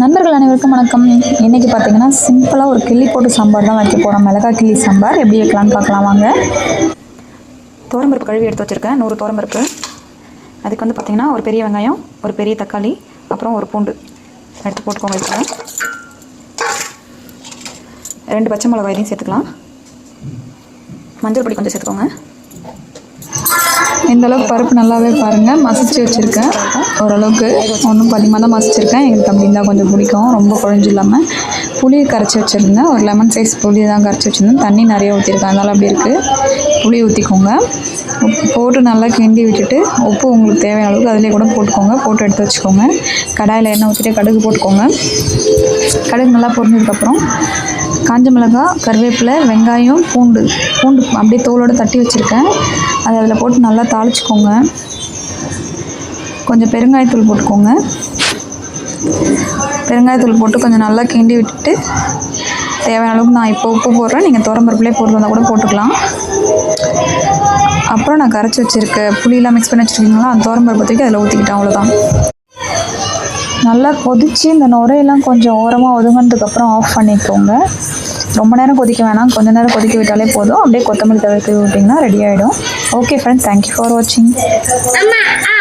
நண்பர்கள் அனைவருக்கும் வணக்கம். இன்றைக்கி பார்த்தீங்கன்னா சிம்பிளாக ஒரு கிள்ளி போட்டு சாம்பார் தான் வைக்க போகிறோம் மிளகா கிள்ளி சாம்பார் எப்படி வைக்கலான்னு பார்க்கலாம் வாங்க. தோரம்பருப்பு கழுவி எடுத்து வச்சுருக்கேன். நூறு தோரம்பருப்பு அதுக்கு வந்து பார்த்திங்கன்னா ஒரு பெரிய வெங்காயம் ஒரு பெரிய தக்காளி அப்புறம் ஒரு பூண்டு எடுத்து போட்டுக்கோங்க இப்போ ரெண்டு பச்சை மிளகாய் இதையும் சேர்த்துக்கலாம். மஞ்சள் பொடி கொஞ்சம் சேர்த்துக்கோங்க. இந்தளவுக்கு பருப்பு நல்லாவே பாருங்கள் மசிச்சு வச்சுருக்கேன். ஓரளவுக்கு ஒன்றும் பதிகமாக தான் மசிச்சிருக்கேன். எங்களுக்கு அப்படி இருந்தால் கொஞ்சம் பிடிக்கும். ரொம்ப குழஞ்சு புளி புளியை கரைச்சி வச்சுருந்தேன். ஒரு லெமன் சைஸ் புளி தான் கரைச்சி வச்சுருந்தேன். தண்ணி நிறைய ஊற்றிருக்கேன் அதனால் அப்படி இருக்குது புளி ஊற்றிக்கோங்க போட்டு நல்லா கிண்டி விட்டுட்டு உப்பு உங்களுக்கு தேவையான அளவுக்கு அதிலே கூட போட்டுக்கோங்க. போட்டு எடுத்து வச்சுக்கோங்க. கடாயில் எண்ணெய் ஊற்றிட்டு கடுகு போட்டுக்கோங்க. கடுகு நல்லா பொரிஞ்சதுக்கப்புறம் காஞ்ச மிளகாய் கருவேப்பிலை வெங்காயம் பூண்டு பூண்டு அப்படியே தோலோடு தட்டி வச்சுருக்கேன். அதை அதில் போட்டு நல்லா தாளிச்சிக்கோங்க. கொஞ்சம் பெருங்காயத்தூள் போட்டுக்கோங்க. பெருங்காயத்தூள் போட்டு கொஞ்சம் நல்லா கிண்டி விட்டுட்டு தேவையான அளவுக்கு நான் இப்போ உப்பு போடுறேன். நீங்கள் துவரம்பருப்புலேயே போடுறதா கூட போட்டுக்கலாம். அப்புறம் நான் கரைச்சி வச்சுருக்க புளியெல்லாம் மிக்ஸ் பண்ணி வச்சுருக்கீங்களா? அந்த துவரம்பருப்பு தூக்கி அதில் ஊற்றிக்கிட்டேன் அவ்வளோதான் நல்லா கொதித்து இந்த நுரையெல்லாம் கொஞ்சம் ஓரமாக ஒதுங்கினதுக்கப்புறம் ஆஃப் பண்ணிக்கோங்க. ரொம்ப நேரம் கொதிக்க வேணாம். கொஞ்ச நேரம் கொதிக்க விட்டாலே போதும். அப்படியே கொத்தமல்லி தவிர்த்து விட்டிங்கன்னா ரெடி ஆகிடும் ஓகே ஃப்ரெண்ட்ஸ் தேங்க்யூ ஃபார் வாட்சிங் அம்மா ஆ.